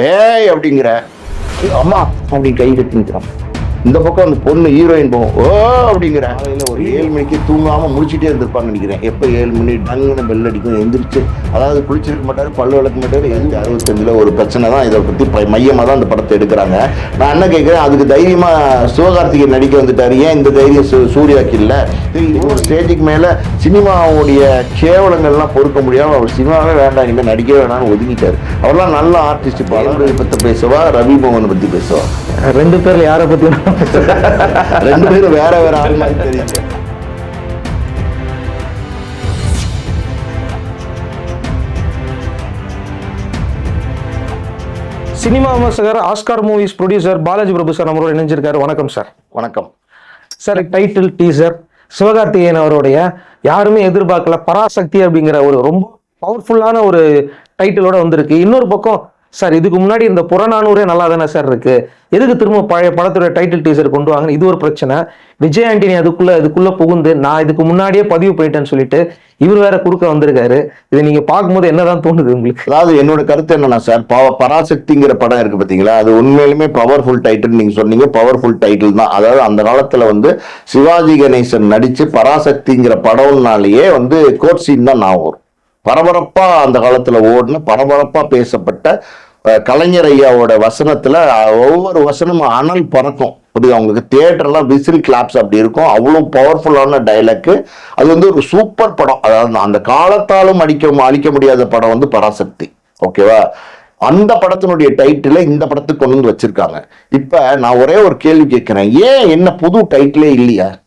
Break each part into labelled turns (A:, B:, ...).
A: ஏய் அப்படிங்கிற. அம்மா அப்படின்னு கை கட்டி நிற்கிறான் இந்த பக்கம் அந்த பொண்ணு ஹீரோயின் போகும். ஓ அப்படிங்கிற காலையில ஒரு ஏழு மணிக்கு தூங்காம முடிச்சுட்டே இருந்திருப்பான்னு நினைக்கிறேன். எப்போ ஏழு மணி டங்குன்னு பெல் அடிக்கும் எந்திரிச்சு. அதாவது குளிச்சிருக்க மாட்டாரு பல்லு விளக்க மாட்டாரு எது அறுபத்தஞ்சுல ஒரு பிரச்சனை தான். இதை பத்தி ப- மையமா தான் இந்த படத்தை எடுக்கிறாங்க. நான் என்ன கேட்கிறேன் அதுக்கு தைரியமா சிவகார்த்திகேயன் நடிக்க வந்துட்டாரு. ஏன் இந்த தைரியம் சூ- சூர்யாக்கு இல்ல? ஒரு ஸ்டேஜுக்கு மேல சினிமாவுடைய கேவலங்கள்லாம் பொறுக்க முடியாம அவர் சினிமாவே வேண்டாம் இனிமேல் நடிக்கவே வேணாம்னு ஒதுங்கிட்டாரு. அவர்லாம் நல்ல ஆர்டிஸ்ட் பாலரை பத்தி பேசுவா ரவி மோகனை பத்தி பேசுவா?
B: ரெண்டு பேர்ல யாரை பத்தி
A: ரெண்டு பேரும் வேற வேற ஆள் மாதிரி தெரியுது.
B: சினிமா விமர்சகர் Oscar movies producer Balaji Prabhu sir நம்மளோட இணைஞ்சிருக்காரு. வணக்கம் சார்.
A: வணக்கம்.
B: சார் டைட்டில் டீசர் சிவகார்த்திகேயன் அவருடைய யாருமே எதிர்பார்க்கல பராசக்தி அப்படிங்கிற ஒரு ரொம்ப பவர்ஃபுல்லான ஒரு டைட்டிலோட வந்திருக்கு. இன்னொரு பக்கம் சார் இதுக்கு முன்னாடி இந்த புறநானூரே நல்லா தானே சார் இருக்கு? எதுக்கு திரும்ப பழைய படத்துடைய டைட்டில் டீசர் கொண்டு வாங்க இது ஒரு பிரச்சனை. விஜய் ஆண்டனி அதுக்குள்ள இதுக்குள்ள புகுந்து நான் இதுக்கு முன்னாடியே பதிவு பண்ணிட்டேன்னு சொல்லிட்டு இவர் வேற குறுக்க வந்திருக்காரு. இதை நீங்க பார்க்கும்போது என்னதான் தோணுது உங்களுக்கு?
A: அதாவது என்னோட கருத்து என்னன்னா சார் பவ பராசக்திங்கிற படம் இருக்கு பாத்தீங்களா? அது உண்மையிலுமே பவர்ஃபுல் டைட்டில் நீங்க சொன்னீங்க. பவர்ஃபுல் டைட்டில் தான். அதாவது அந்த காலத்துல வந்து சிவாஜி கணேசன் நடிச்சு பராசக்திங்கிற படம்னாலேயே வந்து கோட் சீன் தான் நான் வரும் பரபரப்பா அந்த காலத்துல ஓடின பரபரப்பா பேசப்பட்ட கலைஞர் ஐயாவோட வசனத்துல ஒவ்வொரு வசனமும் அனல் பறக்கும். புரியுது? அவங்களுக்கு தியேட்டர்லாம் விசில் கிளாப்ஸ் அப்படி இருக்கும். அவ்வளோ பவர்ஃபுல்லான டைலாக்கு அது வந்து ஒரு சூப்பர் படம். அதாவது அந்த காலத்தாலும் அடிக்க அழிக்க முடியாத படம் வந்து பராசக்தி. ஓகேவா? அந்த படத்தினுடைய டைட்டில இந்த படத்துக்கு கொண்டு வந்து வச்சிருக்காங்க. இப்ப நான் ஒரே ஒரு கேள்வி கேட்கிறேன். ஏன் என்ன புது டைட்டிலே இல்லையா?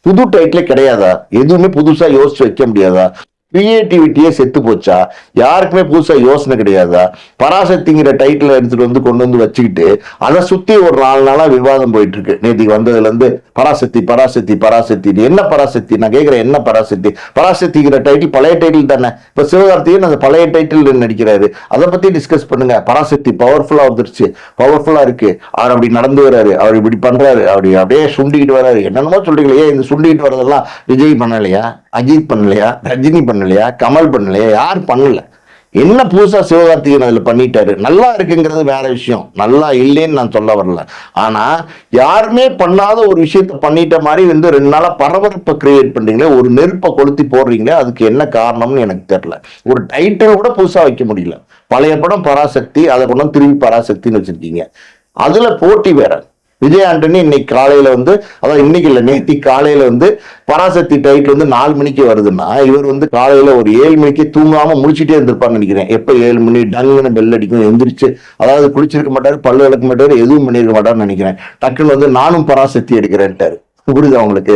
A: புது டைட்டிலே கிடையாதா? எதுவுமே புதுசா யோசிச்சு வைக்க முடியாதா? கிரியேட்டிவிட்டியே செத்து போச்சா? யாருக்குமே புதுசா யோசனை கிடையாதா? பராசக்திங்கிற டைட்டில் எடுத்துட்டு வந்து கொண்டு வந்து வச்சுக்கிட்டு அதை சுத்தி ஒரு நாலு நாளா விவாதம் போயிட்டு இருக்கு நேற்றுக்கு வந்ததுல இருந்து பராசக்தி பராசக்தி பராசக்தி என்ன பராசக்தி? நான் கேட்கிறேன் என்ன பராசக்தி? பராசக்திங்கிற டைட்டில் பழைய டைட்டில் தானே? இப்ப சிவகார்த்திகேயன் அந்த பழைய டைட்டில் நடிக்கிறாரு? அதை பத்தி டிஸ்கஸ் பண்ணுங்க. பராசக்தி பவர்ஃபுல்லா வந்துருச்சு. பவர்ஃபுல்லா இருக்கு. அவர் அப்படி நடந்து வர்றாரு. அவர் இப்படி பண்றாரு. அப்படி அப்படியே சுண்டிக்கிட்டு வர்றாரு. என்னென்னமோ சொல்றீங்களே. இந்த சுண்டிக்கிட்டு வர்றதெல்லாம் விஜய் பண்ணலையா? அஜித் பண்ணலையா? ரஜினி பண்ணலையா? கமல் பண்ணலையா? யார் பண்ணல. என்ன புதுசா சிவகார்த்திகேயன் அதுல பண்ணிட்டாரு? நல்லா இருக்குங்கிறது வேற விஷயம். நல்லா இல்லைன்னு நான் சொல்ல வரல. ஆனா யாருமே பண்ணாத ஒரு விஷயத்த பண்ணிட்ட மாதிரி வந்து ரெண்டு நாளா பரபரப்பை கிரியேட் பண்றீங்களே ஒரு நெருப்பை கொளுத்தி போடுறீங்களே அதுக்கு என்ன காரணம்னு எனக்கு தெரியல. ஒரு டைட்டில் கூட புதுசா வைக்க முடியல. பழைய படம் பராசக்தி அதை கொண்டு திரும்பி பராசக்தின்னு வச்சிருக்கீங்க. அதுல போட்டி வேற. விஜய் ஆண்டனி இன்னைக்கு காலையில வந்து அதாவது இன்னைக்கு இல்ல நேத்தி காலையில வந்து பராசக்தி டைட்டில் வந்து நாலு மணிக்கு வருதுன்னா இவர் வந்து காலையில ஒரு ஏழு மணிக்கு தூங்காம முடிச்சுட்டே இருந்திருப்பான்னு நினைக்கிறேன். எப்ப ஏழு மணி டங்குன்னு பெல் அடிக்கும் எந்திரிச்சு அதாவது குளிச்சிருக்க மாட்டாரு பல்லு விளக்க மாட்டாரு எதுவும் பண்ணியிருக்க மாட்டாருன்னு நினைக்கிறேன். டக்குன்னு வந்து நானும் பராசக்தி எடுக்கிறேன்ட்டாரு. புரியுது அவங்களுக்கு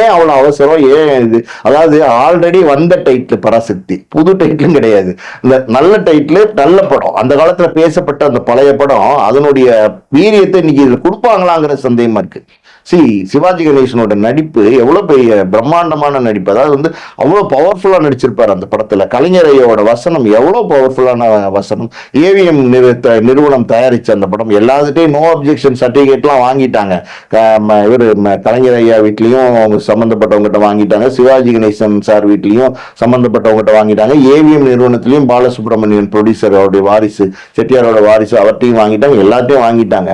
A: ஏன் அவ்வளவு அவசரம்? ஏன் இது? அதாவது ஆல்ரெடி வந்த டைட்டில் பராசக்தி. புது டைட்டிலும் கிடையாது. இந்த நல்ல டைட்டில் நல்ல படம். அந்த காலத்துல பேசப்பட்ட அந்த பழைய படம் அதனுடைய வீரியத்தை இன்னைக்கு இதுல கொடுப்பாங்களாங்கிற சந்தேகமா இருக்கு. சி சிவாஜி கணேசனோட நடிப்பு எவ்வளவு பெரிய பிரம்மாண்டமான நடிப்பு. அதாவது வந்து அவ்வளவு பவர்ஃபுல்லா நடிச்சிருப்பார் அந்த படத்துல. கலைஞர் ஐயாவோட வசனம் எவ்வளவு பவர்ஃபுல்லான வசனம். ஏவிஎம் நிறுவனம் தயாரிச்ச அந்த படம். எல்லாத்துட்டையும் நோ அப்ஜெக்ஷன் சர்டிபிகேட்லாம் வாங்கிட்டாங்க. இவர் கலைஞர் ஐயா வீட்லயும் அவங்க சம்பந்தப்பட்டவங்ககிட்ட வாங்கிட்டாங்க. சிவாஜி கணேசன் சார் வீட்லயும் சம்பந்தப்பட்டவங்ககிட்ட வாங்கிட்டாங்க. ஏவிஎம் நிறுவனத்திலயும் பாலசுப்ரமணியன் ப்ரொடியூசர் அவருடைய வாரிசு செட்டியாரோட வாரிசு அவர்கிட்டையும் வாங்கிட்டாங்க. எல்லாத்தையும் வாங்கிட்டாங்க.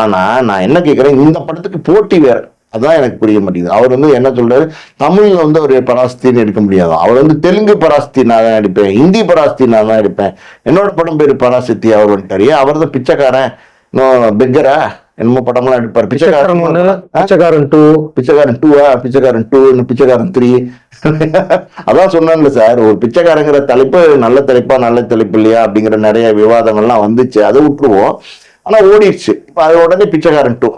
A: ஆனா நான் என்ன கேட்கிறேன் இந்த படத்துக்கு போட்டி வேற அதான் எனக்கு புரிய மாட்டேங்குது. அவர் வந்து என்ன சொல்றாரு? தமிழ்ல வந்து ஒரு பராஸ்தின்னு எடுக்க முடியாது. அவர் வந்து தெலுங்கு பராஸ்தி நான் தான் எடுப்பேன். ஹிந்தி பராஸ்தி நான் தான் எடுப்பேன். என்னோட படம் பேரு பராசக்தி அவர் வந்துட்டாரு அவர் தான் பிச்சைக்காரன். பெக்கரா என்னமோ படம்லாம் எடுப்பாரு.
B: பிச்சைக்காரன்
A: பிச்சைக்காரன்
B: டூ.
A: பிச்சைக்காரன் டூவா? பிச்சைக்காரன் டூ பிச்சைக்காரன் த்ரீ. அதான் சொன்னேன்ல சார். ஒரு பிச்சைக்காரங்கிற தலைப்பு நல்ல தலைப்பா நல்ல தலைப்பு இல்லையா? அப்படிங்கிற நிறைய விவாதங்கள்லாம் வந்துச்சு. அதை விட்டுருவோம். ஆனா ஓடிடுச்சு. இப்ப அது உடனே பிச்சைக்காரன் டூ.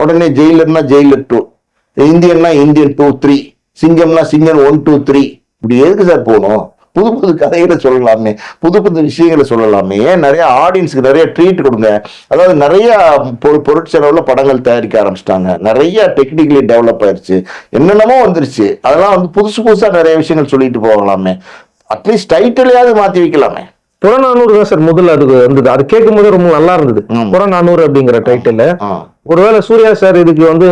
A: உடனே ஜெயிலர்னா ஜெயிலர் டூ இந்தியன்னா இந்தியன் டூ த்ரீ சிங்கம்னா சிங்கம் ஒன் டூ த்ரீ இப்படி எதுக்கு சார் போகணும்? புது புது கதைகளை சொல்லலாமே புது புது விஷயங்களை சொல்லலாமே. ஏன் நிறைய ஆடியன்ஸுக்கு நிறைய ட்ரீட் கொடுங்க. அதாவது நிறைய பொ- பொருட்செலவுல படங்கள் தயாரிக்க ஆரம்பிச்சிட்டாங்க. நிறைய டெக்னிக்கலி டெவலப் ஆயிருச்சு. என்னென்னமோ வந்துருச்சு. அதெல்லாம் வந்து புதுசு புதுசாக நிறைய விஷயங்கள் சொல்லிட்டு போகலாமே. அட்லீஸ்ட் டைட்டிலையாவது மாற்றி வைக்கலாமே.
B: புறநானூறு தான் சார் முதல்ல அது வந்தது. அது கேட்கும் போது ரொம்ப நல்லா இருந்தது. புறநானூறு அப்படிங்கிற டைட்டில் ஒருவேளை சூர்யா சார் இதுக்கு வந்து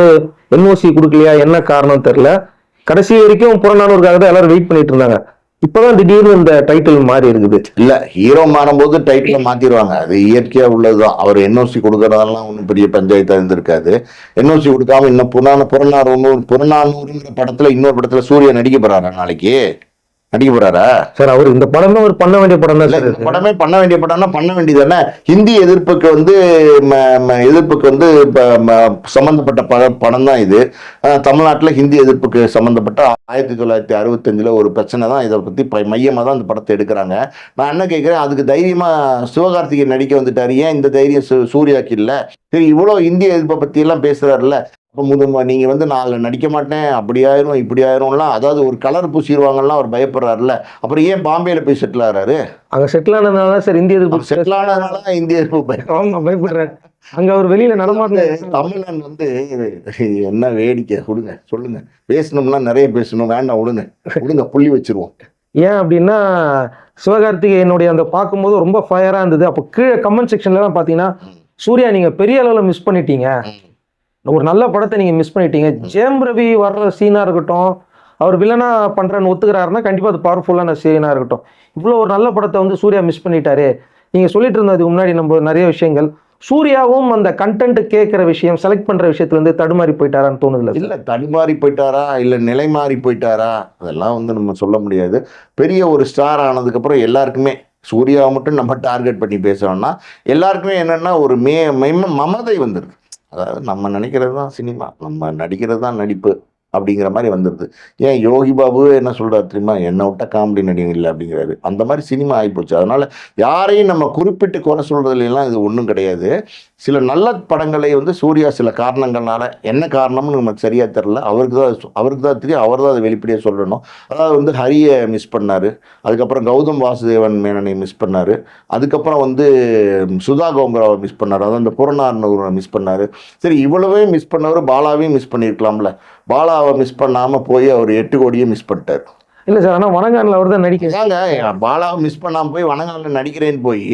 B: என்ஓசி கொடுக்கலையா? என்ன காரணம் தெரியல. கடைசி வரைக்கும் புறநானூறுக்காக தான் எல்லாரும் வெயிட் பண்ணிட்டு இருந்தாங்க. இப்பதான் திடீர்னு இந்த டைட்டில் மாறி இருக்குது.
A: இல்ல ஹீரோ மாறும்போது டைட்டில் மாத்திடுவாங்க. அது இயற்கையா உள்ளதுதான். அவர் என்ஓசி கொடுக்கறதெல்லாம் ஒன்றும் பெரிய பஞ்சாயத்தா இருந்திருக்காது. என்ஓசி கொடுக்காம இன்னும் புராண புறநானூறு புறநானூறுங்கிற படத்துல இன்னொரு படத்துல சூர்யா நடிக்க போறாரா நாளைக்கு? நடிக்க போறாரா?
B: சார் அவர் இந்த படமே அவர் பண்ண வேண்டிய படம் தான்
A: படமே பண்ண வேண்டிய படம்னா பண்ண வேண்டியதானே ஹிந்தி எதிர்ப்புக்கு வந்து எதிர்ப்புக்கு வந்து சம்பந்தப்பட்ட பட படம் தான் இது. தமிழ்நாட்டுல ஹிந்தி எதிர்ப்புக்கு சம்பந்தப்பட்ட ஆயிரத்தி தொள்ளாயிரத்தி அறுபத்தஞ்சுல ஒரு பிரச்சனை தான். இதை பத்தி ப- மையமா தான் இந்த படத்தை எடுக்கிறாங்க. நான் என்ன கேட்கிறேன் அதுக்கு தைரியமா சிவகார்த்திகேயன் நடிக்க வந்துட்டாரு. ஏன் இந்த தைரியம் சூர்யாக்கு இல்ல? சரி இவ்வளவு இந்திய எதிர்ப்பை பத்தி எல்லாம் பேசுறாருல்ல. அப்ப முதும நீங்க வந்து நான் நடிக்க மாட்டேன். அப்படி ஆயிரும் இப்படி ஆயிரும்லாம். அதாவது ஒரு கலர் பூசிடுவாங்கலாம் அவர் பயப்படுறாருல்ல. அப்புறம் ஏன் பாம்பேல போய் செட்டில் ஆறாரு?
B: அங்க செட்டில் ஆனதுனால சார் இந்திய எதிர்ப்பு
A: செட்டில் ஆனதுனால தான் இந்திய எதிர்ப்பு
B: அவங்க பயப்படுறாரு. அங்க அவர் வெளியில நடமாட்டின
A: தமிழன் வந்து என்ன வேடிக்கை? கொடுங்க சொல்லுங்க. பேசணும்னா நிறைய பேசணும். வேண்டாம் விடுங்க. விடுங்க புள்ளி வச்சிருவோம்.
B: ஏன் அப்படின்னா சிவகார்த்திகேயனுடைய அந்த பார்க்கும்போது ரொம்ப ஃபயரா இருந்தது. அப்போ கீழே கமெண்ட் செக்ஷன்லாம் பார்த்தீங்கன்னா சூர்யா நீங்க பெரிய அளவுல மிஸ் பண்ணிட்டீங்க. ஒரு நல்ல படத்தை நீங்க மிஸ் பண்ணிட்டீங்க. ஜெயம் ரவி வர்ற சீனா இருக்கட்டும் அவர் வில்லனா பண்றேன்னு ஒத்துக்கிறாருன்னா கண்டிப்பா அது பவர்ஃபுல்லான சீனா இருக்கட்டும். இவ்வளோ ஒரு நல்ல படத்தை வந்து சூர்யா மிஸ் பண்ணிட்டாரு. நீங்க சொல்லிட்டு இருந்ததுக்கு முன்னாடி நம்ம நிறைய விஷயங்கள். சூர்யாவும் அந்த கண்டென்ட் கேட்குற விஷயம் செலக்ட் பண்ற விஷயத்துல இருந்து தடுமாறி போயிட்டாரான்னு தோணுதுல
A: இல்ல தடுமாறி போயிட்டாரா இல்ல நிலை மாறி போயிட்டாரா? அதெல்லாம் வந்து நம்ம சொல்ல முடியாது. பெரிய ஒரு ஸ்டார் ஆனதுக்கு அப்புறம் எல்லாருக்குமே சூர்யாவை மட்டும் நம்ம டார்கெட் பண்ணி பேசுறோம்னா எல்லாருக்குமே என்னன்னா ஒரு மே மெம- மமதை வந்துடுது அதாவது நம்ம நினைக்கிறது தான் சினிமா நம்ம நடிக்கிறது தான் நடிப்பு. அப்படிங்கிற மாதிரி வந்துடுது ஏன் யோகி பாபு என்ன சொல்கிறார் தெரியுமா? என்னை விட்ட காமெடி நடிகன் இல்லை அப்படிங்கிறாரு. அந்த மாதிரி சினிமா ஆகிப்போச்சு அதனால் யாரையும் நம்ம குறிப்பிட்டு குறை சொல்கிறதுலாம் இது ஒன்றும் கிடையாது. சில நல்ல படங்களை வந்து சூர்யா சில காரணங்கள்னால என்ன காரணம்னு நமக்கு சரியாக தெரில அவருக்கு தான் அவருக்கு தான் தெரியும். அவர் தான் அதை வெளிப்படையாக சொல்லணும். அதாவது வந்து ஹரியை மிஸ் பண்ணார். அதுக்கப்புறம் கௌதம் வாசுதேவன் மேனனை மிஸ் பண்ணாரு. அதுக்கப்புறம் வந்து சுதா கோங்கராவை மிஸ் பண்ணார். அதாவது அந்த புறநார்னூரை மிஸ் பண்ணாரு. சரி இவ்வளவே மிஸ் பண்ணவர் பாலாவையும் மிஸ் பண்ணியிருக்கலாம்ல. பாலாவை மிஸ் பண்ணாம போய் அவர் எட்டு கோடியே மிஸ் பண்ணிட்டார்.
B: இல்ல சார் ஆனா வணங்கானில் அவர் தான் நடிக்க
A: இதாங்க பாலாவை மிஸ் பண்ணாம போய் வனங்கால நடிக்கிறேன்னு போய்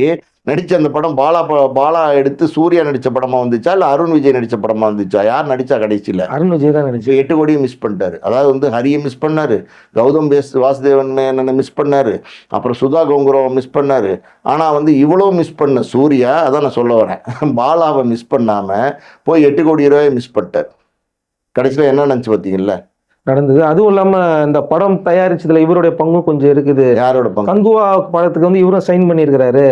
A: நடிச்ச அந்த படம் பாலா ப- பாலா எடுத்து சூர்யா நடிச்ச படமா வந்துச்சா இல்ல அருண் விஜய் நடிச்ச படமா வந்துச்சா? யார் நடிச்சா கடைசியில?
B: அருண் விஜய் தான் நடிச்சு
A: எட்டு கோடியும் மிஸ் பண்ணிட்டாரு. அதாவது வந்து ஹரியை மிஸ் பண்ணாரு. கௌதம் பேஸ் வாசுதேவன் மேனனை மிஸ் பண்ணாரு. அப்புறம் சுதா கோங்குரவை மிஸ் பண்ணாரு. ஆனா வந்து இவ்வளோ மிஸ் பண்ண சூர்யா அதான் நான் சொல்ல வரேன். பாலாவை மிஸ் பண்ணாம போய் எட்டு கோடி ரூபாயை மிஸ் பண்ணிட்டார். கடைசியில் என்ன நினச்சி பார்த்தீங்கல்ல?
B: நடந்தது. அதுவும் இல்லாம இந்த படம் தயாரிச்சதுல இவருடைய பங்கும் கொஞ்சம் இருக்குது.
A: யாரோட பங்கு?
B: கங்குவா படத்துக்கு வந்து இவரும் சைன் பண்ணியிருக்கிறாரு.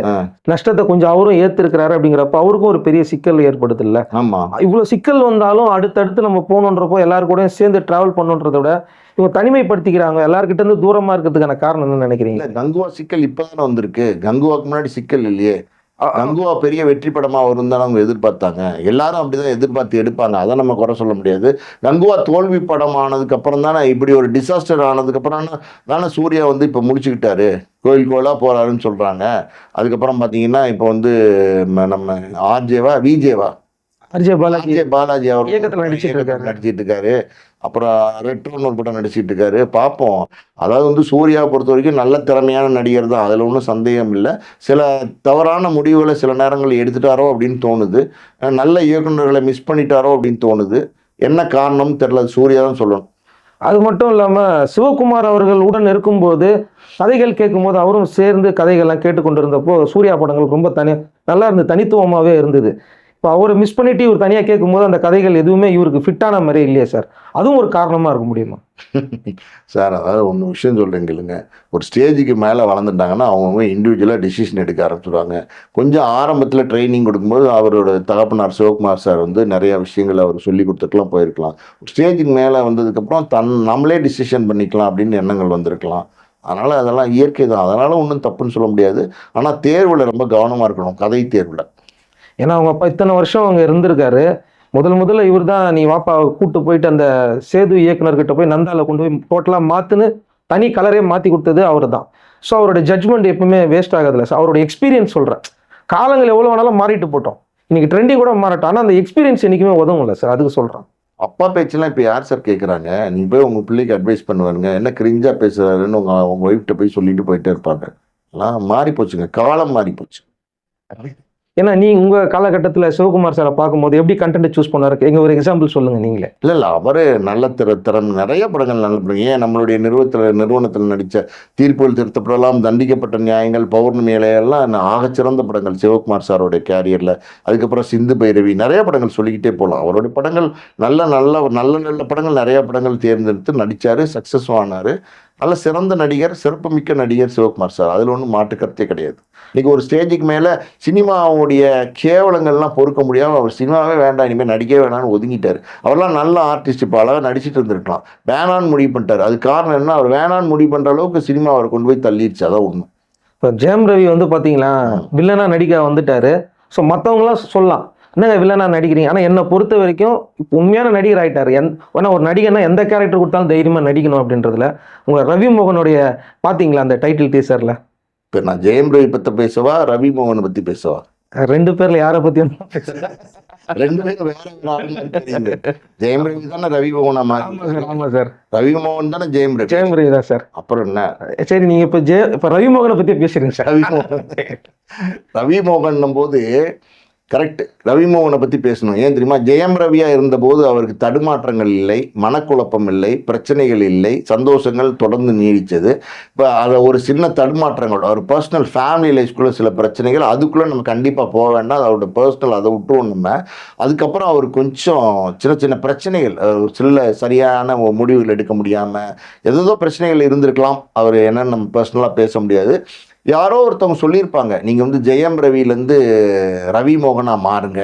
B: நஷ்டத்தை கொஞ்சம் அவரும் ஏத்திருக்கிறாரு அப்படிங்கிறப்ப அவருக்கும் ஒரு பெரிய சிக்கல் ஏற்படுது இல்ல
A: ஆமா.
B: இவ்வளவு சிக்கல் வந்தாலும் அடுத்தடுத்து நம்ம போகணுன்றப்போ எல்லாரு கூடயும் சேர்ந்து டிராவல் பண்ணுன்றத விட இவங்க தனிமைப்படுத்திக்கிறாங்க. எல்லார்கிட்ட இருந்து தூரமா இருக்கிறதுக்கான காரணம் என்ன நினைக்கிறீங்க?
A: கங்குவா சிக்கல் இப்பதானே வந்திருக்கு. கங்குவாக்கு முன்னாடி சிக்கல் இல்லையே. கங்குவா பெரிய வெற்றி படமா வரும் தான் அவங்க எதிர்பார்த்தாங்க. எல்லாரும் அப்படிதான் எதிர்பார்த்து எடுப்பாங்க. அதை நம்ம குறை சொல்ல முடியாது. கங்குவா தோல்வி படம் ஆனதுக்கு அப்புறம் தானே இப்படி ஒரு டிசாஸ்டர் ஆனதுக்கு அப்புறம் தானே சூர்யா வந்து இப்போ முடிச்சுக்கிட்டாரு. கோயில் கோயிலா போறாருன்னு சொல்றாங்க. அதுக்கப்புறம் பாத்தீங்கன்னா இப்போ வந்து நம்ம ஆர்ஜேவா விஜேவா.
B: அர்ஜய் பாலாஜி.
A: பாலாஜி அவர்
B: நடிச்சிட்டு இருக்காரு.
A: அப்புறம் ரெட்ரோன்னு ஒரு படம் நடிச்சுட்டு இருக்காரு. பார்ப்போம். அதாவது வந்து சூர்யா பொறுத்த வரைக்கும் நல்ல திறமையான நடிகர் தான். அதில் ஒன்றும் சந்தேகம் இல்லை. சில தவறான முடிவுகளை சில நேரங்கள் எடுத்துட்டாரோ அப்படின்னு தோணுது. நல்ல இயக்குனர்களை மிஸ் பண்ணிட்டாரோ அப்படின்னு தோணுது. என்ன காரணம்னு தெரியல. அது சூர்யா தான் சொல்லணும்.
B: அது மட்டும் இல்லாமல் சிவகுமார் அவர்கள் உடன் இருக்கும்போது கதைகள் கேட்கும்போது அவரும் சேர்ந்து கதைகள்லாம் கேட்டுக்கொண்டிருந்தப்போ சூர்யா படங்கள் ரொம்ப தனி நல்லா இருந்து தனித்துவமாகவே இருந்தது. இப்போ அவரை மிஸ் பண்ணிட்டு இவர் தனியாக கேட்கும்போது அந்த கதைகள் எதுவுமே இவருக்கு ஃபிட்டான மாதிரி இல்லையா சார். அதுவும் ஒரு காரணமாக இருக்க முடியுமா?
A: சார் அதாவது ஒன்று விஷயம் சொல்கிறேங்க இல்லைங்க ஒரு ஸ்டேஜுக்கு மேலே வளர்ந்துட்டாங்கன்னா அவங்கவுங்க இண்டிவிஜுவலாக டிசிஷன் எடுக்க ஆரம்பிச்சிடுவாங்க கொஞ்சம் ஆரம்பத்தில் ட்ரைனிங் கொடுக்கும்போது அவரோட தகப்பனார் சிவகுமார் சார் வந்து நிறைய விஷயங்கள் அவர் சொல்லி கொடுத்துருக்கலாம் போயிருக்கலாம். ஒரு ஸ்டேஜுக்கு மேலே வந்ததுக்கப்புறம் தன் நம்மளே டிசிஷன் பண்ணிக்கலாம் அப்படின்னு எண்ணங்கள் வந்திருக்கலாம். அதனால் அதெல்லாம் இயற்கை தான். அதனால் ஒன்றும் தப்புன்னு சொல்ல முடியாது. ஆனால் தேர்வில் ரொம்ப கவனமாக இருக்கணும். கதை தேர்வில்.
B: ஏன்னா அவங்க அப்பா இத்தனை வருஷம் அங்கே இருந்திருக்காரு. முதல் முதல்ல இவர் தான் நீ வாப்பா கூட்டு போயிட்டு அந்த சேது இயக்குனர்கிட்ட போய் நந்தாவில் கொண்டு போய் டோட்டலாக மாற்றுன்னு தனி கலரே மாற்றி கொடுத்தது அவர் தான் ஸோ அவரோட ஜட்ஜ்மெண்ட் எப்பவுமே வேஸ்ட் ஆகாதில்ல. சார் அவரோட எக்ஸ்பீரியன்ஸ் சொல்கிறேன் காலங்கள் எவ்வளோ வேணாலும் மாறிட்டு போட்டோம். இன்னைக்கு ட்ரெண்டிங் கூட மாறட்டும். ஆனால் அந்த எக்ஸ்பீரியன்ஸ் என்றைக்குமே உதவும்ல சார் அதுக்கு சொல்கிறேன்
A: அப்பா பேச்செல்லாம் இப்போ யார் சார் கேட்குறாங்க நீ போய் உங்கள் பிள்ளைக்கு அட்வைஸ் பண்ணுவாருங்க. என்ன கிரிஞ்சாக பேசுகிறாருன்னு உங்கள் உங்கள் ஒய்ஃப்ட்ட போய் சொல்லிட்டு போயிட்டே இருப்பாங்க. எல்லாம் மாறி போச்சுங்க காலம் மாறி போச்சு
B: ஏன்னா நீ உங்க காலகட்டத்தில் சிவகுமார் சாரை பார்க்கும்போது எப்படி கண்டென்ட் சூஸ் பண்ணாரு எங்க ஒரு எக்ஸாம்பிள் சொல்லுங்க நீங்களே.
A: இல்லை இல்லை. அவரு நல்ல திற திறம் நிறைய படங்கள் நல்ல படம். ஏன் நம்மளுடைய நிறுவனத்தில் நிறுவனத்தில் நடித்த தீர்ப்புகள் திருத்தப்படலாம் தண்டிக்கப்பட்ட நியாயங்கள் பௌர்ணமி இலையெல்லாம் ஆகச்சிறந்த படங்கள் சிவகுமார் சாரோடைய கேரியரில் அதுக்கப்புறம் சிந்து பைரவி நிறைய படங்கள் சொல்லிக்கிட்டே போகலாம் அவருடைய படங்கள் நல்ல நல்ல நல்ல நல்ல படங்கள் நிறைய படங்கள் தேர்ந்தெடுத்து நடித்தார் சக்ஸஸ் ஆனார். நல்ல சிறந்த நடிகர் சிறப்புமிக்க நடிகர் சிவகுமார் சார். அதில் ஒன்றும் மாற்று கருத்தே கிடையாது. இன்னைக்கு ஒரு ஸ்டேஜுக்கு மேலே சினிமாவுடைய கேவலங்கள்லாம் பொறுக்க முடியாமல் அவர் சினிமாவே வேண்டாம் இனிமேல் நடிக்கவே வேணாம்னு ஒதுங்கிட்டார். அவர்லாம் நல்ல ஆர்டிஸ்ட் இப்போ அழகாக நடிச்சிட்டு இருந்திருக்கலாம். வேணான்னு முடிவு பண்ணிட்டார். அது காரணம் என்ன? அவர் வேணான்னு முடிவு பண்ணுற அளவுக்கு சினிமா அவர் கொண்டு போய் தள்ளிடுச்சு அதான் உண்மை.
B: இப்போ ஜெயம் ரவி வந்து பாத்தீங்களா? வில்லனா நடிக்க வந்துட்டாரு. ஸோ மற்றவங்களாம் சொல்லலாம். என்னங்க வில்லனா நடிக்கிறீங்க? ஆனால் என்னை பொறுத்த வரைக்கும் இப்போ உண்மையான நடிகர் ஆயிட்டாரு. என் ஏன்னா ஒரு நடிகர்னா எந்த கேரக்டர் கொடுத்தாலும் தைரியமாக நடிக்கணும் அப்படின்றதுல. உங்க ரவி மோகனுடைய பாத்தீங்களா அந்த டைட்டில் டீசர்ல
A: இப்போ நான் ஜெயம் ரவி பற்றி பேசவா ரவி மோகனை பற்றி பேசவா?
B: ரெண்டு பேர்ல யாரை பத்தி
A: ரெண்டு பேரும் வேற. ஜெயம் ரவி தானே ரவி மோகனா
B: ஆமா சார்
A: ரவி மோகன் தானே ஜெயம் ரவி.
B: ஜெயம் ரவி தான் சார்.
A: அப்புறம் என்ன?
B: சரி நீங்க இப்போ ஜெய இப்போ ரவி மோகனை பத்தி பேசுறீங்க சார்.
A: ரவி மோகன் ரவி மோகன் போது கரெக்ட் ரவிமோகனை பற்றி பேசணும். ஏன் தெரியுமா? ஜெயம் ரவியாக இருந்தபோது அவருக்கு தடுமாற்றங்கள் இல்லை மனக்குழப்பம் இல்லை பிரச்சனைகள் இல்லை சந்தோஷங்கள் தொடர்ந்து நீடித்தது இப்போ அதை ஒரு சின்ன தடுமாற்றங்கள் ஒரு பர்சனல் ஃபேமிலி லைஃப்குள்ளே சில பிரச்சனைகள் அதுக்குள்ளே நம்ம கண்டிப்பாக போக வேண்டாம். அதோட அவரோட பர்சனல் அதை விட்டுருவோம் நம்ம. அதுக்கப்புறம் அவர் கொஞ்சம் சின்ன சின்ன பிரச்சனைகள் சில சரியான முடிவுகள் எடுக்க முடியாமல் ஏதோ பிரச்சனைகள் இருந்திருக்கலாம். அவர் என்னன்னு நம்ம பர்சனலாக பேச முடியாது. யாரோ ஒருத்தவங்க சொல்லியிருப்பாங்க நீங்கள் வந்து ஜெயம் ரவியிலேருந்து ரவி மோகனாக மாறுங்க.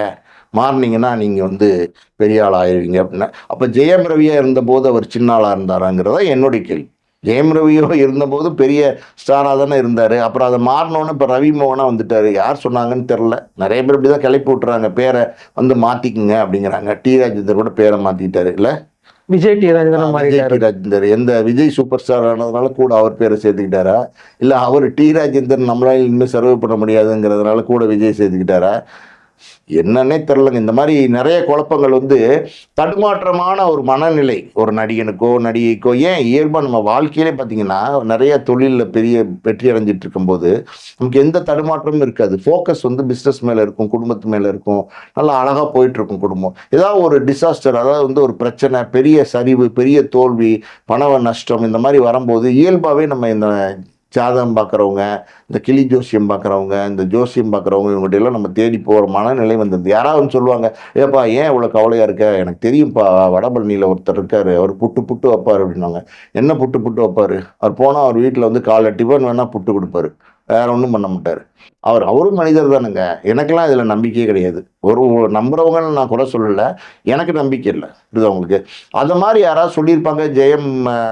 A: மாறினீங்கன்னா நீங்கள் வந்து பெரிய ஆள் ஆயிருவீங்க. அப்படின்னா அப்போ ஜெயம் ரவியாக இருந்தபோது அவர் சின்ன ஆளாக இருந்தாராங்கிறதா என்னுடைய கேள்வி. ஜெயம் ரவியோ இருந்தபோது பெரிய ஸ்டாராக தானே இருந்தார். அப்புறம் அதை மாறினோன்னு இப்போ ரவி மோகனாக வந்துட்டார். யார் சொன்னாங்கன்னு தெரில நிறைய பேர் இப்படி தான் கிளப்பி விட்டுறாங்க. பேரை வந்து மாற்றிக்குங்க அப்படிங்கிறாங்க. டி. ராஜேந்தர் கூட பேரை மாற்றிட்டாரு இல்லை?
B: விஜய் டி ராஜேந்திரன்
A: விஜய் டி ராஜேந்தர் எந்த விஜய் சூப்பர் ஸ்டார் ஆனதுனால கூட அவர் பேரை சேர்த்துக்கிட்டாரா? இல்ல அவர் டி ராஜேந்தர் நம்மளால இனிமேல் சர்வே பண்ண முடியாதுங்கிறதுனால கூட விஜய் சேர்த்துக்கிட்டாரா? என்னன்னே தெரிலங்க இந்த மாதிரி நிறைய குழப்பங்கள் வந்து தடுமாற்றமான ஒரு மனநிலை ஒரு நடிகனுக்கோ நடிகைக்கோ ஏன் இயல்பாக நம்ம வாழ்க்கையிலே பார்த்தீங்கன்னா நிறைய தொழிலில் பெரிய வெற்றி அடைஞ்சிட்டு இருக்கும்போது நமக்கு எந்த தடுமாற்றமும் இருக்காது. ஃபோக்கஸ் வந்து பிஸ்னஸ் மேலே இருக்கும் குடும்பத்து மேலே இருக்கும். நல்லா அழகாக போயிட்டுருக்கும் குடும்பம். ஏதாவது ஒரு டிசாஸ்டர் அதாவது வந்து ஒரு பிரச்சனை பெரிய சரிவு பெரிய தோல்வி பண நஷ்டம் இந்த மாதிரி வரும்போது இயல்பாகவே நம்ம இந்த ஜாதகம் பார்க்குறவங்க இந்த கிளி ஜோசியம் பார்க்குறவங்க இந்த ஜோசியம் பார்க்குறவங்க இவங்ககிட்ட எல்லாம் நம்ம தேடி போகிற மனநிலை வந்தது யாராவது வந்து சொல்லுவாங்க ஏப்பா ஏன் இவ்வளோ கவலையாக இருக்க? எனக்கு தெரியும்ப்பா வடபழனியில் ஒருத்தர் இருக்கார். அவர் புட்டு புட்டு வைப்பார் அப்படின்னாங்க என்ன புட்டு புட்டு வைப்பார்? அவர் போனால் அவர் வீட்டில் வந்து காலை டிஃபன் வேணால் புட்டு கொடுப்பாரு. வேற ஒன்றும் பண்ண மாட்டார். அவர் அவரும் மனிதர் தானுங்க. எனக்கெல்லாம் இதில் நம்பிக்கையே கிடையாது. ஒரு நம்புறவங்கன்னு நான் கூட சொல்லலை. எனக்கு நம்பிக்கை இல்லை. இது அவங்களுக்கு அந்த மாதிரி யாராவது சொல்லியிருப்பாங்க. ஜெயம்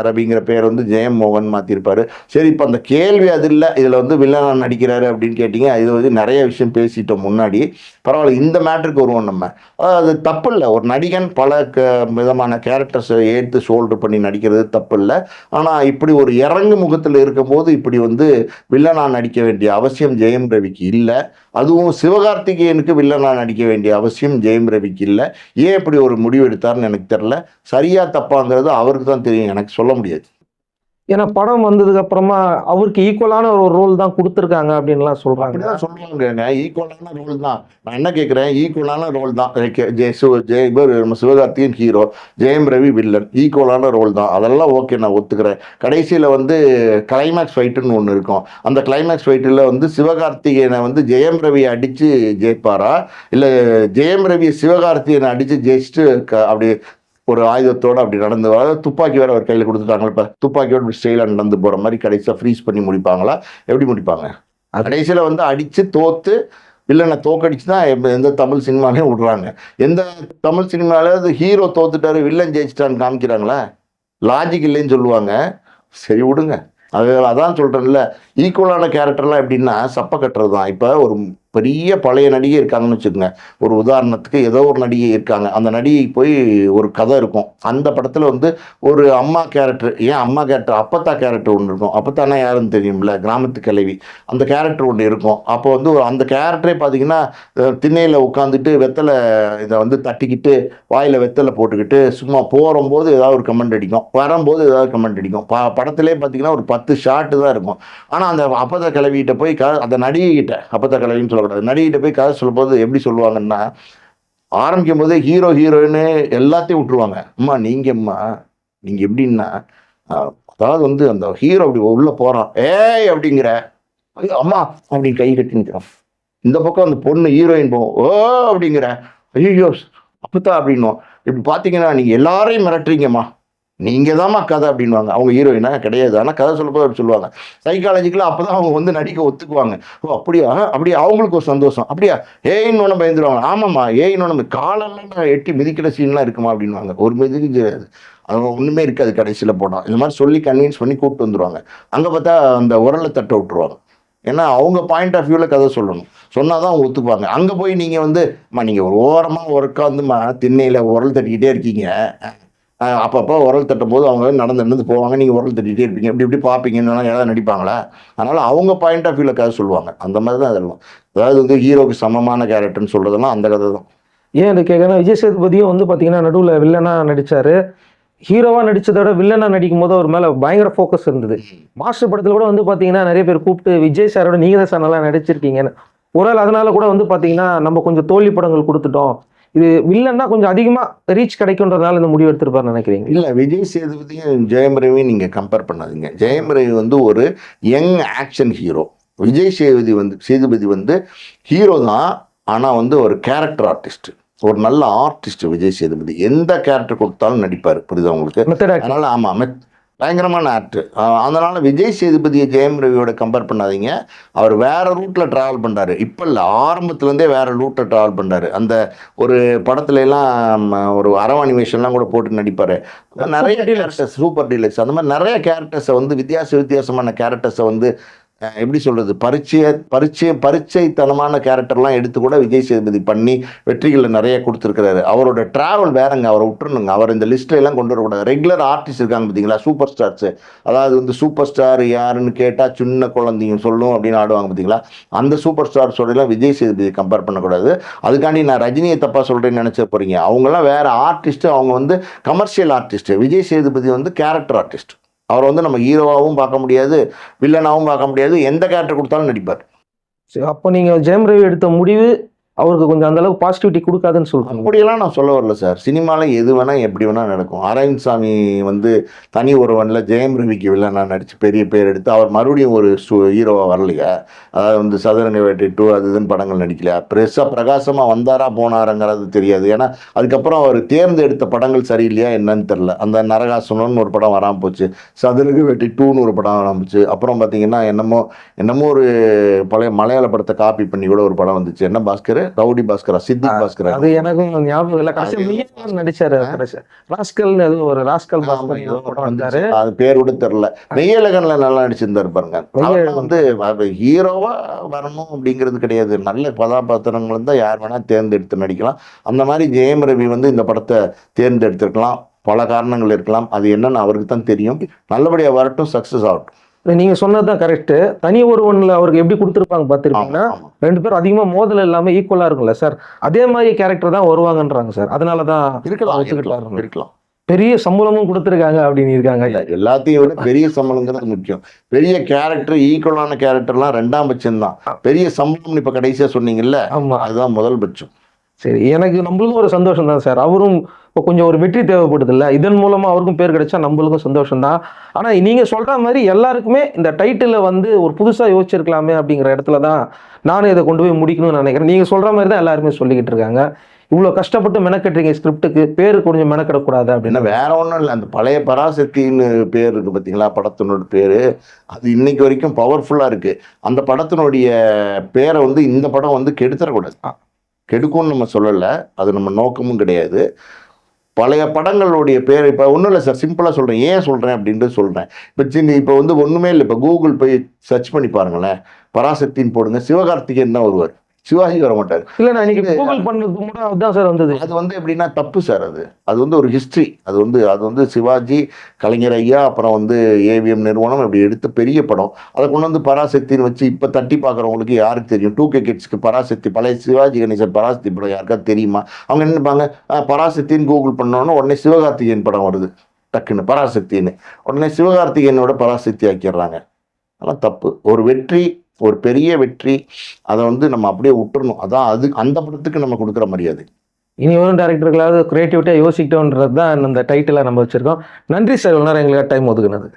A: ரவிங்கிற பேர் வந்து ஜெயம் மோகன் மாற்றிருப்பாரு சரி இப்போ அந்த கேள்வி அது இல்லை. இதில் வந்து வில்லனா நடிக்கிறாரு அப்படின்னு கேட்டிங்க. இது வந்து நிறைய விஷயம் பேசிட்டோம் முன்னாடி. பரவாயில்ல இந்த மேட்ருக்கு வருவோம் நம்ம. அது தப்பு இல்லை ஒரு நடிகன் பல க விதமான கேரக்டர்ஸை ஏற்று ஷோல்டர் பண்ணி நடிக்கிறது தப்பு இல்லை ஆனால் இப்படி ஒரு இறங்கு முகத்தில் இருக்கும்போது இப்படி வந்து வில்லனாக நடிக்க வேண்டிய அவசியம் ஜெயம் ரவிக்கு இல்லை. அதுவும் சிவகார்த்திகேயனுக்கு வில்லனாக நடிக்க வேண்டிய அவசியம் ஜெயம் ரவிக்கு இல்லை. ஏன் இப்படி ஒரு முடிவு எடுத்தார்னு எனக்கு தெரில சரியாக தப்பாங்கிறது அவருக்கு தான் தெரியும். எனக்கு சொல்ல முடியாது.
B: ஏன்னா படம் வந்ததுக்கு அப்புறமா அவருக்கு ஈக்குவலான ஒரு ரோல் தான் கொடுத்துருக்காங்க அப்படின்லாம் சொல்றாங்க.
A: சொல்றாங்க ஈக்குவலான ரோல் தான். நான் என்ன கேட்குறேன் ஈக்குவலான ரோல் தான். like சிவ நம்ம சிவகார்த்திகேயன் ஹீரோ ஜெயம் ரவி வில்லன் ஈக்குவலான ரோல் தான். அதெல்லாம் ஓகே நான் ஒத்துக்கிறேன். கடைசியில் வந்து கிளைமேக்ஸ் ஃபைட்டுன்னு ஒன்று இருக்கும். அந்த கிளைமேக்ஸ் ஃபைட்டில் வந்து சிவகார்த்திகேயனை வந்து ஜெயம் ரவி அடித்து ஜெயிப்பாரா? இல்லை ஜெயம் ரவி சிவகார்த்திகேயனை அடித்து ஜெயிச்சுட்டு க- அப்படி ஒரு ஆயுதத்தோட அப்படி நடந்து வர துப்பாக்கி வேற அவர் கையில் கொடுத்துட்டாங்களா இப்போ. துப்பாக்கியோட ஸ்டைலாக நடந்து போகிற மாதிரி கடைசியாக ஃப்ரீஸ் பண்ணி முடிப்பாங்களா? எப்படி முடிப்பாங்க? கடைசியில் வந்து அடித்து தோத்து வில்லனை தோக்கடிச்சு தான் எந்த- எந்த தமிழ் சினிமாலையும் விடுறாங்க. எந்த தமிழ் சினிமாவில் ஹீரோ தோத்துட்டாரு வில்லன் ஜெயிச்சிட்டான்னு காமிக்கிறாங்களா? லாஜிக் இல்லைன்னு சொல்லுவாங்க. சரி விடுங்க. அது அதான் சொல்கிறேன்ல ஈக்குவலான கேரக்டர்லாம் எப்படின்னா சப்ப கட்டுறது தான் இப்போ ஒரு பெரிய பழைய நடிகை இருக்காங்கன்னு வச்சுக்கோங்க. ஒரு உதாரணத்துக்கு ஏதோ ஒரு நடிகை இருக்காங்க. அந்த நடிகை போய் ஒரு கதை இருக்கும். அந்த படத்தில் வந்து ஒரு அம்மா கேரக்டர் ஏன் அம்மா கேரக்டர் அப்பத்தா கேரக்டர் ஒன்று இருக்கும். அப்பத்தானா யாருன்னு தெரியும்ல? கிராமத்து கிழவி. அந்த கேரக்டர் ஒன்று இருக்கும். அப்போ வந்து ஒரு- அந்த கேரக்டரே பார்த்தீங்கன்னா திண்ணையில் உட்காந்துட்டு வெத்தலை இதை வந்து தட்டிக்கிட்டு வாயில் வெத்தலை போட்டுக்கிட்டு சும்மா போகும்போது ஏதாவது ஒரு கமெண்ட் அடிக்கும். வரும்போது ஏதாவது கமெண்ட் அடிக்கும். ப படத்திலே பார்த்தீங்கன்னா ஒரு பத்து ஷாட்டு தான் இருக்கும். ஆனால் அந்த அப்பத்தா கிளவிகிட்ட போய் க அந்த நடிகைகிட்ட அப்பத்த கிளவின்னு சொல்ல சொல்லக்கூடாது. நடிகிட்ட போய் கதை சொல்லும்போது எப்படி சொல்லுவாங்கன்னா ஆரம்பிக்கும் போதே ஹீரோ ஹீரோயின் எல்லாத்தையும் விட்டுருவாங்க. அம்மா நீங்கம்மா நீங்க எப்படின்னா அதாவது வந்து அந்த ஹீரோ அப்படி உள்ள போறான். ஏய் அப்படிங்கிற. ஐயோ, அம்மா அப்படின்னு கை கட்டி நிற்கிறான் இந்த பக்கம் அந்த பொண்ணு ஹீரோயின் போகும் ஓ அப்படிங்கிற. ஐயோ அப்பதான் அப்படின்னும். இப்படி பார்த்தீங்கன்னா நீங்க எல்லாரையும் மிரட்டுறீங்கம்மா. நீங்கள் தாம்மா கதை அப்படின்வாங்க அவங்க ஹீரோயினா கிடையாது. ஆனால் கதை சொல்லும்போது அப்படி சொல்லுவாங்க. சைக்காலஜிக்கலாக அப்பதான் அவங்க வந்து நடிக்க ஒத்துக்குவாங்க. ஓ அப்படியா? அப்படியே? அவங்களுக்கு ஒரு சந்தோஷம். அப்படியா? ஏன்னு ஒன்று பயந்துருவாங்க. ஆமாம்மா ஏன்னு ஒன்று காலெல்லாம் எட்டி மிதிக்கிற சீன்லாம் இருக்குமா அப்படின்வாங்க ஒரு மிதிக்கு தெரியாது அவங்க ஒன்றுமே இருக்காது கடைசியில் போனால் இந்த மாதிரி சொல்லி கன்வின்ஸ் பண்ணி கூப்பிட்டு வந்துருவாங்க. அங்கே பார்த்தா அந்த உரலை தட்ட விட்டுருவாங்க. ஏன்னா அவங்க பாயிண்ட் ஆஃப் வியூவில் கதை சொல்லணும். சொன்னால் தான் அவங்க ஒத்துக்குவாங்க. அங்கே போய் நீங்கள் வந்து அம்மா நீங்கள் ஒரு ஓரமாக உட்காந்துமா திண்ணையில் உரல் தட்டிக்கிட்டே இருக்கீங்க. அப்பப்போ உரல் தட்டும் போது அவங்க நடந்து நடந்து போவாங்க. நீங்கள் உரல் தட்டிகிட்டே இருப்பீங்க. இப்படி இப்படி பார்ப்பீங்கன்னு ஏதாவது நடிப்பாங்களா? அதனால் அவங்க பாயிண்ட் ஆஃப் வியூவில் கதை சொல்லுவாங்க. அந்த மாதிரி தான் அதெல்லாம். அதாவது வந்து ஹீரோக்கு சமமான கேரக்டர்னு சொல்கிறதெல்லாம் அந்த கதை தான்.
B: ஏன் இது கேட்குறேன்னா விஜய் சேதுபதியும் வந்து பார்த்தீங்கன்னா நடுவில் வில்லனா நடிச்சாரு. ஹீரோவா நடிச்சதை விட வில்லனா நடிக்கும் போது அவர் மேல பயங்கர ஃபோக்கஸ் இருந்தது. மாஸ்டர் படத்துல கூட வந்து பார்த்தீங்கன்னா நிறைய பேர் கூப்பிட்டு விஜய் சாரோட நீங்க தான் சார் நல்லா நடிச்சிருக்கீங்கன்னு. ஒரு அதனால கூட வந்து பார்த்தீங்கன்னா நம்ம கொஞ்சம் தோல்வி படங்கள் கொடுத்துட்டோம். இது வில்லன்னா கொஞ்சம் அதிகமா ரீச் கிடைக்குன்றதுனால இந்த முடிவு எடுத்திருப்பாரு நினைக்கிறீங்க?
A: இல்லை விஜய் சேதுபதியும் ஜெயம் ரவியும் நீங்கள் கம்பேர் பண்ணாதீங்க. ஜெயம் ரவி வந்து ஒரு young action hero Vijay Sethupathi வந்து சேதுபதி வந்து ஹீரோ தான் ஆனால் வந்து ஒரு கேரக்டர் ஆர்டிஸ்ட் ஒரு நல்ல ஆர்டிஸ்ட் விஜய் சேதுபதி. எந்த கேரக்டர் கொடுத்தாலும் நடிப்பார். புரியுதா உங்களுக்கு? அதனால ஆமாம் பயங்கரமான ஆக்டர் அதனால விஜய் சேதுபதியை ஜெயம் ரவியோட கம்பேர் பண்ணாதீங்க. அவர் வேற ரூட்ல டிராவல் பண்றாரு. இப்போ இல்லை ஆரம்பத்துலேருந்தே வேற ரூட்ல டிராவல் பண்றாரு. அந்த ஒரு படத்துல எல்லாம் ஒரு அரவாணிவேஷன்லாம் கூட போட்டு நடிப்பாரு. நிறைய. கேரக்டர்ஸ் சூப்பர் டீலக்ஸ் அந்த மாதிரி நிறைய கேரக்டர்ஸை வந்து வித்தியாச வித்தியாசமான கேரக்டர்ஸை வந்து எப்படி சொல்றது? பரிச்சய பரிச்சய பரிச்சைத்தனமான கேரக்டர்லாம் எடுத்து கூட விஜய் சேதுபதி பண்ணி வெற்றிகளை நிறைய கொடுத்துருக்கிறாரு. அவரோட டிராவல் வேறங்க அவரை விட்டுருணுங்க அவர் இந்த லிஸ்ட்லாம் எல்லாம் கொண்டு வரக்கூடாது. ரெகுலர் ஆர்டிஸ்ட் இருக்காங்க பார்த்தீங்களா சூப்பர் ஸ்டார்ஸ் அதாவது வந்து சூப்பர் ஸ்டார் யாருன்னு கேட்டால் சின்ன குழந்தைங்க சொல்லும் அப்படின்னு ஆடுவாங்க பார்த்தீங்களா அந்த சூப்பர் ஸ்டார்ஸோடலாம் விஜய் சேதுபதி கம்பேர் பண்ணக்கூடாது. அதுக்காண்டி நான் ரஜினியை தப்பாக சொல்கிறேன்னு நினச்ச போகிறீங்க அவங்கெல்லாம் வேறு ஆர்டிஸ்ட்டு அவங்க வந்து கமர்ஷியல் ஆர்டிஸ்ட்டு விஜய் சேதுபதி வந்து கேரக்டர் ஆர்டிஸ்ட் அவர் வந்து நம்ம ஹீரோவாகவும் பார்க்க முடியாது வில்லனாகவும் பார்க்க முடியாது. எந்த கேரக்டர் கொடுத்தாலும் நடிப்பார்.
B: சரி, அப்போ நீங்கள் ஜெயம் ரவி எடுத்த முடிவு அவருக்கு கொஞ்சம் அந்த அளவுக்கு பாசிட்டிவிட்டி கொடுக்காதுன்னு சொல்லுவாங்க
A: அப்படியெல்லாம் நான் சொல்ல வரல சார். சினிமாவில் எது வேணால் எப்படி வேணால் நடக்கும். அரவிந்த் சாமி வந்து தனி ஒருவனில் ஜெயம் ரவிக்கு வில்லனா நடித்து பெரிய பேர் எடுத்து அவர் மறுபடியும் ஒரு சு ஹீரோவாக வரலையா? அதாவது வந்து சதுரங்க வேட்டை டூ அது இதுன்னு படங்கள் நடிக்கலையா? பெருசாக பிரகாசமாக வந்தாரா போனாருங்கிறது தெரியாது. ஏன்னா அதுக்கப்புறம் அவர் தேர்ந்தெடுத்த படங்கள் சரியில்லையா என்னன்னு தெரில அந்த நரகாசுனன் ஒரு படம் வராமல் போச்சு. சதுரங்க வேட்டை டூன்னு ஒரு படம் வராமல் போச்சு. அப்புறம் பார்த்தீங்கன்னா என்னமோ என்னமோ ஒரு பழைய மலையாள படத்தை காப்பி பண்ணி கூட ஒரு படம் வந்துச்சு. என்ன பாஸ்கர்? ரவுடி பாஸ்கரா சித்திக் பாஸ்கரா.
B: அது எனக்கும் ஞாபகம் இல்லை. கடைசி நடிச்சாரு ராஸ்கல் அது ஒரு ராஸ்கல் ஏதோ வந்தாரு.
A: அது பேர் கூட தெரியல. மெய்யழகன்ல நல்லா நடிச்சிருந்தாரு பாருங்க. வந்து ஹீரோவா வரணும் அப்படிங்கிறது கிடையாது. நல்ல கதாபாத்திரங்கள் தான் யார் வேணா தேர்ந்தெடுத்து நடிக்கலாம். அந்த மாதிரி ஜெயம் ரவி வந்து இந்த படத்தை தேர்ந்தெடுத்திருக்கலாம். பல காரணங்கள் இருக்கலாம். அது என்னன்னு அவருக்கு தான் தெரியும். நல்லபடியா வரட்டும் சக்சஸ் ஆகட்டும்.
B: நீங்க சொன்னதுதான் கரெக்ட் தனி ஒருவன்ல அவருக்கு எப்படி கொடுத்துருப்பாங்க பார்த்திருப்பீங்கன்னா. ரெண்டு பேரும் அதிகமா மோதல் இல்லாம ஈக்குவலா இருக்கும்ல சார் அதே மாதிரி கேரக்டர் தான் வருவாங்கன்றாங்க சார் அதனாலதான்
A: இருக்கலாம்
B: ஒத்துக்கிட்டாரு.
A: இருக்கலாம்
B: பெரிய சம்பளமும் கொடுத்துருக்காங்க அப்படின்னு இருக்காங்க.
A: எல்லாத்தையும் விட பெரிய சம்பளங்கிறது முக்கியம். பெரிய கேரக்டர் ஈக்குவலான கேரக்டர்லாம் ரெண்டாம் பட்சம் தான் பெரிய சம்பளம் இப்ப கடைசியா சொன்னீங்கல்ல
B: ஆமா.
A: அதுதான் முதல் பட்சம்.
B: சரி எனக்கு நம்மளுக்கும் ஒரு சந்தோஷம் தான் சார் அவரும் இப்போ கொஞ்சம் ஒரு வெற்றி தேவைப்படுது இல்ல இதன் மூலமா அவருக்கும் பேர் கிடைச்சா நம்மளுக்கும் சந்தோஷம் தான் ஆனா நீங்க சொல்ற மாதிரி எல்லாருக்குமே இந்த டைட்டில வந்து ஒரு புதுசா யோசிச்சிருக்கலாமே அப்படிங்கிற இடத்துல தான் நானும் இதை கொண்டு போய் முடிக்கணும்னு நினைக்கிறேன். நீங்க சொல்ற மாதிரி தான் எல்லாருமே சொல்லிக்கிட்டு இருக்காங்க. இவ்வளோ கஷ்டப்பட்டு மெனக்கட்டுறீங்க ஸ்கிரிப்டுக்கு. பேரு கொஞ்சம் மெனக்கிடக்கூடாது அப்படின்னு.
A: வேற ஒன்றும் இல்லை. அந்த பழைய பராசக்தின்னு பேர் இருக்கு பார்த்தீங்களா படத்தினோட பேர். அது இன்னைக்கு வரைக்கும் பவர்ஃபுல்லாக இருக்கு. அந்த படத்தினுடைய பேரை வந்து இந்த படம் வந்து கெடுத்துடக்கூடாது. கெடுக்கும்னு நம்ம சொல்லலை. அது நம்ம நோக்கமும் கிடையாது. பழைய படங்களுடைய பேர் இப்போ ஒன்றும் இல்லை சார் சிம்பிளாக சொல்கிறேன் ஏன் சொல்கிறேன் அப்படின்ட்டு சொல்கிறேன் இப்போ சின்ன இப்போ வந்து ஒன்றுமே இல்லை. இப்போ கூகுள் போய் சர்ச் பண்ணி பாருங்களேன். பராசக்தின்னு போடுங்க. சிவகார்த்திகேயன் தான் வருவார் சிவாஜி வர மாட்டார்.
B: இல்ல நான் இன்னைக்கு கூகுள் பண்ணதுக்கு கூட அதுதான் சார் வந்தது.
A: அது வந்து எப்படின்னா தப்பு சார் அது. அது வந்து ஒரு ஹிஸ்ட்ரி அது வந்து அது வந்து சிவாஜி கலைஞர் ஐயா அப்புறம் வந்து ஏவிஎம் நிறுவனம் இப்படி எடுத்த பெரிய படம். அதை கொண்டு வந்து பராசக்தின்னு வச்சு இப்போ தட்டி பார்க்குறவங்களுக்கு யாருக்கு தெரியும்? டூ கே கிட்ஸ்க்கு பராசக்தி பழைய சிவாஜி கணேசன் பராசக்தி படம் யாருக்காவது தெரியுமா? அவங்க என்ன நினைப்பாங்க? "ஆ, பராசக்தின்னு கூகுள் பண்ணோன்னே உடனே சிவகார்த்திகேயன் படம் வருது. டக்குன்னு பராசக்தின்னு. உடனே சிவகார்த்திகேயனோட பராசக்தி ஆக்கிடுறாங்க. அதெல்லாம் தப்பு. ஒரு வெற்றி ஒரு பெரிய வெற்றி அதை வந்து நம்ம அப்படியே விட்டுறணும். அதான் அது அந்த படத்துக்கு நம்ம கொடுக்குற மரியாதை.
B: இனி வரும் டேரக்டர்களாவது கிரியேட்டிவிட்டியாக யோசிக்கிட்டோன்றது தான் இந்த டைட்டிலாக நம்ம வச்சுருக்கோம். நன்றி சார். இவ்வளோ நேரம் எங்களுக்கு டைம் ஒதுக்குனது.